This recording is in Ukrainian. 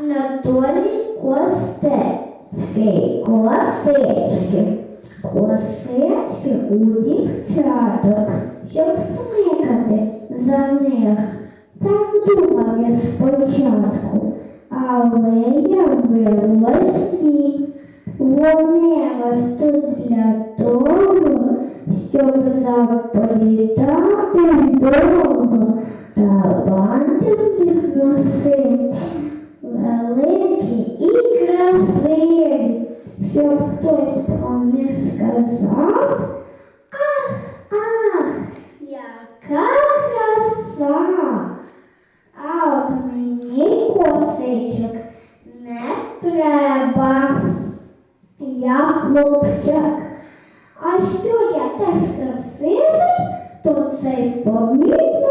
Анатолій Костецький. Косички. Косички у дівчаток, щоб смикати за них. Так думав я спочатку, але я виросла ні. Вони ростуть для того, щоб заплітати довго та банти в великі і красиві, щоб хтось про них сказав. Ах, ах, яка краса! А от мені косичок не треба. Я хлопчак. А що я теж красивий, то цей поміж